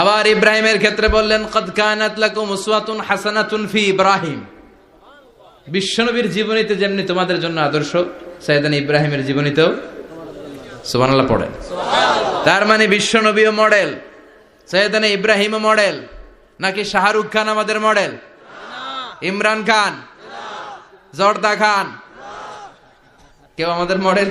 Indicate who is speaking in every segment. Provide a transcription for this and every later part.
Speaker 1: আবার ইব্রাহিমের ক্ষেত্রে বললেন কদ কানাত লাকুম উসওয়াতুন হাসানাতুন ফি ইব্রাহিম। বিশ্বনবীর জীবনীতে যেমনি তোমাদের জন্য আদর্শ সাইদান ইব্রাহিমের জীবনীতেও সুবহানাল্লাহ পড়েন তার মানে বিশ্বনবীও মডেল সৈয়দান ইব্রাহিমও মডেল নাকি শাহরুখ খান আমাদের মডেল? ইমরান খান? জর্দা খান? কেউ আমাদের মডেল?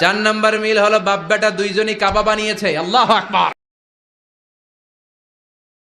Speaker 1: চার নম্বর মিল হলো বাপ বেটা দুইজনই কাবা বানিয়েছে। আল্লাহ আকবার।